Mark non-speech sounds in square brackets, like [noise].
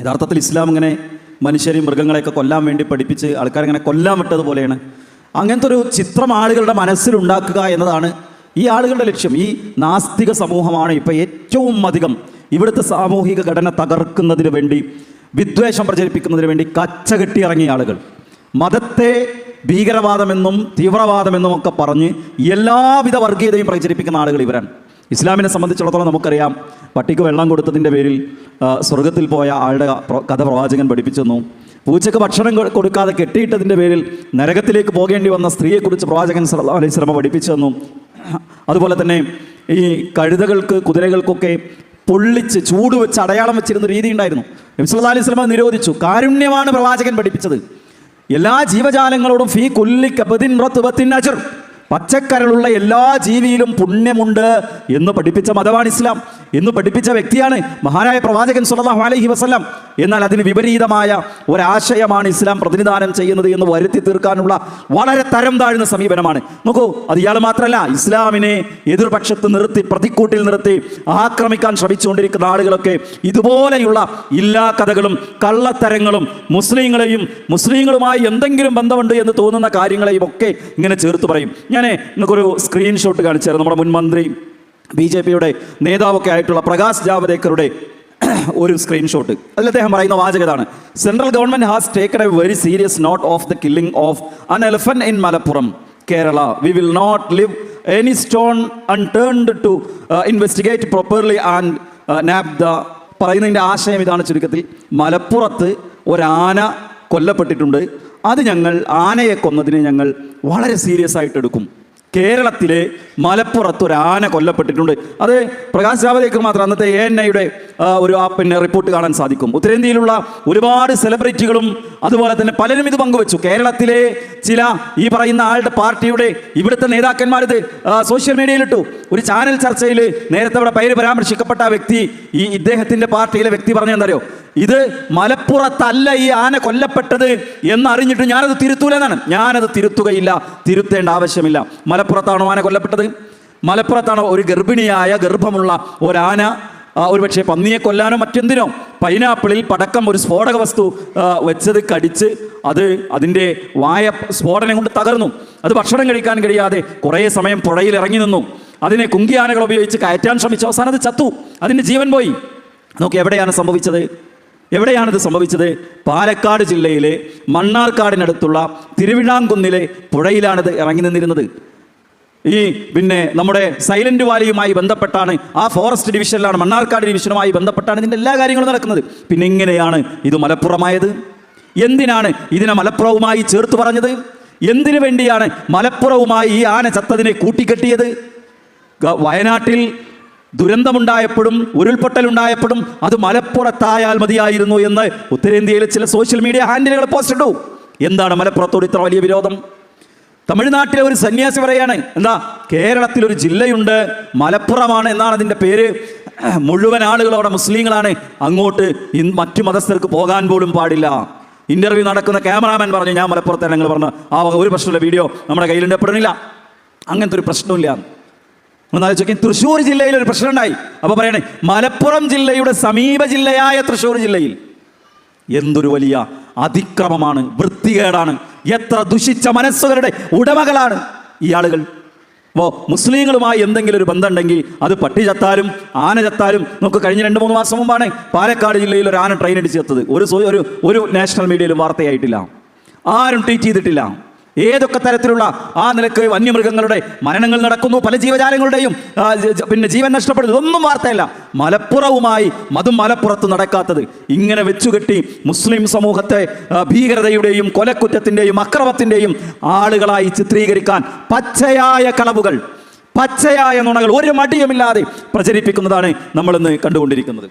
യഥാർത്ഥത്തിൽ ഇസ്ലാം ഇങ്ങനെ മനുഷ്യരെയും മൃഗങ്ങളെയൊക്കെ കൊല്ലാൻ വേണ്ടി പഠിപ്പിച്ച് ആൾക്കാരിങ്ങനെ കൊല്ലാൻ വിട്ടതുപോലെയാണ് അങ്ങനത്തെ ഒരു ചിത്രം ആളുകളുടെ മനസ്സിലുണ്ടാക്കുക എന്നതാണ് ഈ ആളുകളുടെ ലക്ഷ്യം. ഈ നാസ്തിക സമൂഹമാണ് ഇപ്പോൾ ഏറ്റവും അധികം ഇവിടുത്തെ സാമൂഹിക ഘടന തകർക്കുന്നതിന് വേണ്ടി വിദ്വേഷം പ്രചരിപ്പിക്കുന്നതിന് വേണ്ടി കച്ച ഇറങ്ങിയ ആളുകൾ. മതത്തെ ഭീകരവാദമെന്നും തീവ്രവാദമെന്നും ഒക്കെ പറഞ്ഞ് എല്ലാവിധ വർഗീയതയും പ്രചരിപ്പിക്കുന്ന ആളുകൾ ഇവരാണ്. ഇസ്ലാമിനെ സംബന്ധിച്ചിടത്തോളം നമുക്കറിയാം പട്ടിക്ക് വെള്ളം കൊടുത്തതിന്റെ പേരിൽ സ്വർഗത്തിൽ പോയ ആളുടെ കഥ പ്രവാചകൻ പഠിപ്പിച്ചെന്നു. പൂച്ചയ്ക്ക് ഭക്ഷണം കൊടുക്കാതെ കെട്ടിയിട്ടതിന്റെ പേരിൽ നരകത്തിലേക്ക് പോകേണ്ടി വന്ന സ്ത്രീയെക്കുറിച്ച് പ്രവാചകൻ അലൈഹി സ്വലമ പഠിപ്പിച്ചു തന്നു അതുപോലെ തന്നെ ഈ കഴുതകൾക്ക് കുതിരകൾക്കൊക്കെ പൊള്ളിച്ച് ചൂട് വെച്ച് അടയാളം വെച്ചിരുന്ന രീതി ഉണ്ടായിരുന്നു. നബി സല്ലല്ലാഹു അലൈഹി സ്വലമ നിരോധിച്ചു. കാരുണ്യമാണ് പ്രവാചകൻ പഠിപ്പിച്ചത്. എല്ലാ ജീവജാലങ്ങളോടും ഫീ കുല്ലി കബദിൻ അജർ അജ്ർ. പച്ചക്കരളുള്ള എല്ലാ ജീവിയിലും പുണ്യമുണ്ട് എന്ന് പഠിപ്പിച്ച മതമാണ് ഇസ്ലാം. എന്ന് പഠിപ്പിച്ച വ്യക്തിയാണ് മഹാനായ പ്രവാചകൻ സല്ലല്ലാഹു അലഹി വസല്ലം. എന്നാൽ അതിന് വിപരീതമായ ഒരാശയമാണ് ഇസ്ലാം പ്രതിനിധാനം ചെയ്യുന്നത് എന്ന് വരുത്തി തീർക്കാനുള്ള വളരെ തരം താഴ്ന്ന സമീപനമാണ്. നോക്കൂ അത് ഇയാൾ മാത്രമല്ല ഇസ്ലാമിനെ എതിർപക്ഷത്ത് നിർത്തി പ്രതിക്കൂട്ടിൽ നിർത്തി ആക്രമിക്കാൻ ശ്രമിച്ചുകൊണ്ടിരിക്കുന്ന ആളുകളൊക്കെ ഇതുപോലെയുള്ള ഇല്ലാ കഥകളും കള്ളത്തരങ്ങളും മുസ്ലിങ്ങളെയും മുസ്ലിങ്ങളുമായി എന്തെങ്കിലും ബന്ധമുണ്ട് എന്ന് തോന്നുന്ന കാര്യങ്ങളെയും ഒക്കെ ഇങ്ങനെ ചേർത്ത് പറയും. ഞാൻ നിങ്ങൾക്കൊരു സ്ക്രീൻഷോട്ട് കാണിച്ചു തരാം. നമ്മുടെ മുൻ മന്ത്രി ബി ജെ പിയുടെ നേതാവൊക്കെ ആയിട്ടുള്ള പ്രകാശ് ജാവദേക്കറുടെ [clears throat] ഒരു സ്ക്രീൻഷോട്ട് അതിൽ അദ്ദേഹം പറയുന്ന വാചകതാണ് central government has taken a very serious note of the killing of an elephant in Malappuram Kerala we will not leave any stone unturned to investigate properly and nab the പറയുന്നതിന്റെ ആശയം ഇതാണ് ചുരുക്കത്തിൽ മലപ്പുറത്ത് ഒരാന കൊല്ലപ്പെട്ടിട്ടുണ്ട്. അത് ഞങ്ങൾ ആനയെ കൊന്നതിനെ ഞങ്ങൾ വളരെ സീരിയസ് ആയിട്ട് എടുക്കും. കേരളത്തിലെ മലപ്പുറത്ത് ഒരു ആന കൊല്ലപ്പെട്ടിട്ടുണ്ട്. അത് പ്രകാശ് ജാവദേക്കർ മാത്രം അന്നത്തെ എ എൻ ഐയുടെ ഒരു പിന്നെ റിപ്പോർട്ട് കാണാൻ സാധിക്കും. ഉത്തരേന്ത്യയിലുള്ള ഒരുപാട് സെലിബ്രിറ്റികളും അതുപോലെ തന്നെ പലരും ഇത് പങ്കുവച്ചു. കേരളത്തിലെ ചില ഈ പറയുന്ന ആളുടെ പാർട്ടിയുടെ ഇവിടുത്തെ ആ, സോഷ്യൽ മീഡിയയിലിട്ടു ഒരു ചാനൽ ചർച്ചയിൽ നേരത്തെ അവിടെ പേര് പരാമർശിക്കപ്പെട്ട വ്യക്തി ഈ ഇദ്ദേഹത്തിന്റെ പാർട്ടിയിലെ വ്യക്തി പറഞ്ഞെന്തറിയോ ഇത് മലപ്പുറത്തല്ല ഈ ആന കൊല്ലപ്പെട്ടത് എന്നറിഞ്ഞിട്ട് ഞാനത് തിരുത്തൂലെന്നാണ്. ഞാനത് തിരുത്തുകയില്ല തിരുത്തേണ്ട ആവശ്യമില്ല. മലപ്പുറത്താണോ ആന കൊല്ലപ്പെട്ടത്? മലപ്പുറത്താണ് ഒരു ഗർഭിണിയായ ഗർഭമുള്ള ഒരാന ഒരു ഒരുപക്ഷെ പന്നിയെ കൊല്ലാനോ മറ്റെന്തിനോ പൈനാപ്പിളിൽ പടക്കം ഒരു സ്ഫോടക വസ്തു വെച്ചത് കടിച്ച് അത് അതിന്റെ വായ സ്ഫോടനം കൊണ്ട് തകർന്നു. അത് ഭക്ഷണം കഴിക്കാൻ കഴിയാതെ കുറേ സമയം പുഴയിൽ ഇറങ്ങി നിന്നു. അതിനെ കുങ്കിയാനകൾ ഉപയോഗിച്ച് കയറ്റാൻ ശ്രമിച്ചു. അവസാനം അത് ചത്തു. അതിന്റെ ജീവൻ പോയി. നോക്കി എവിടെയാണ് സംഭവിച്ചത്? എവിടെയാണിത് സംഭവിച്ചത്? പാലക്കാട് ജില്ലയിലെ മണ്ണാർക്കാടിനടുത്തുള്ള തിരുവിഴാംകുന്നിലെ പുഴയിലാണിത് ഇറങ്ങി നിന്നിരുന്നത്. ഈ പിന്നെ നമ്മുടെ സൈലന്റ് വാലിയുമായി ബന്ധപ്പെട്ടാണ് ആ ഫോറസ്റ്റ് ഡിവിഷനിലാണ് മണ്ണാർക്കാട് ഡിവിഷനുമായി ബന്ധപ്പെട്ടാണ് ഇതിന്റെ എല്ലാ കാര്യങ്ങളും നടക്കുന്നത്. പിന്നെ ഇങ്ങനെയാണ് ഇത് മലപ്പുറമായത്. എന്തിനാണ് ഇതിനെ മലപ്പുറവുമായി ചേർത്ത് പറഞ്ഞത്? എന്തിനു വേണ്ടിയാണ് മലപ്പുറവുമായി ഈ ആന ചത്തതിനെ കൂട്ടിക്കെട്ടിയത്? വയനാട്ടിൽ ദുരന്തമുണ്ടായപ്പോഴും ഉരുൾപൊട്ടലുണ്ടായപ്പോഴും അത് മലപ്പുറത്തായാൽ മതിയായിരുന്നു എന്ന് ഉത്തരേന്ത്യയിലെ ചില സോഷ്യൽ മീഡിയ ഹാൻഡിലുകൾ പോസ്റ്റ് ഇട്ടു. എന്താണ് മലപ്പുറത്തോട് ഇത്ര വലിയ വിരോധം? തമിഴ്നാട്ടിലെ ഒരു സന്യാസി പറയാണ് എന്താ കേരളത്തിൽ ഒരു ജില്ലയുണ്ട് മലപ്പുറമാണ് എന്നാണ് അതിന്റെ പേര്. മുഴുവൻ ആളുകൾ അവിടെ മുസ്ലിങ്ങളാണ് അങ്ങോട്ട് മറ്റു മതസ്ഥർക്ക് പോകാൻ പോലും പാടില്ല. ഇന്റർവ്യൂ നടക്കുന്ന ക്യാമറാമാൻ പറഞ്ഞു ഞാൻ മലപ്പുറത്തെ ഞങ്ങൾ പറഞ്ഞു ആ ഒരു പ്രശ്നമില്ല വീഡിയോ നമ്മുടെ കയ്യിലുണ്ട് പെടുന്നില്ല. അങ്ങനത്തെ ഒരു പ്രശ്നമില്ല ഒന്നാലോചിക്കും തൃശ്ശൂർ ജില്ലയിൽ ഒരു പ്രശ്നം ഉണ്ടായി അപ്പൊ പറയണേ മലപ്പുറം ജില്ലയുടെ സമീപ ജില്ലയായ തൃശ്ശൂർ ജില്ലയിൽ എന്തൊരു വലിയ അതിക്രമമാണ് വൃത്തികേടാണ് എത്ര ദുഷിച്ച മനസ്സുകളുടെ ഉടമകളാണ് ഈ ആളുകൾ. അപ്പോൾ മുസ്ലിങ്ങളുമായി എന്തെങ്കിലും ഒരു ബന്ധമുണ്ടെങ്കിൽ അത് പട്ടി ചത്താലും ആന ചത്താലും നമുക്ക് കഴിഞ്ഞ രണ്ട് മൂന്ന് മാസം മുമ്പാണ് പാലക്കാട് ജില്ലയിൽ ഒരു ആന ട്രെയിൻ അടിച്ച് ചത്തത്. ഒരു ഒരു ഒരു നാഷണൽ മീഡിയയിലും വാർത്തയായിട്ടില്ല. ആരും ട്വീറ്റ് ചെയ്തിട്ടില്ല. ഏതൊക്കെ തരത്തിലുള്ള ആ നിലയ്ക്ക് വന്യമൃഗങ്ങളുടെ മരണങ്ങൾ നടക്കുന്നു പല ജീവജാലങ്ങളുടെയും പിന്നെ ജീവൻ നഷ്ടപ്പെടുന്നു ഇതൊന്നും വാർത്തയല്ല. മലപ്പുറവുമായി മതും മലപ്പുറത്ത് നടക്കാത്തത്. ഇങ്ങനെ വെച്ചുകെട്ടി മുസ്ലിം സമൂഹത്തെ ഭീകരതയുടെയും കൊലക്കുറ്റത്തിന്റെയും അക്രമത്തിന്റെയും ആളുകളായി ചിത്രീകരിക്കാൻ പച്ചയായ കളവുകൾ പച്ചയായ നുണകൾ ഒരു മടിയുമില്ലാതെ പ്രചരിപ്പിക്കുന്നതാണ് നമ്മളിന്ന് കണ്ടുകൊണ്ടിരിക്കുന്നത്.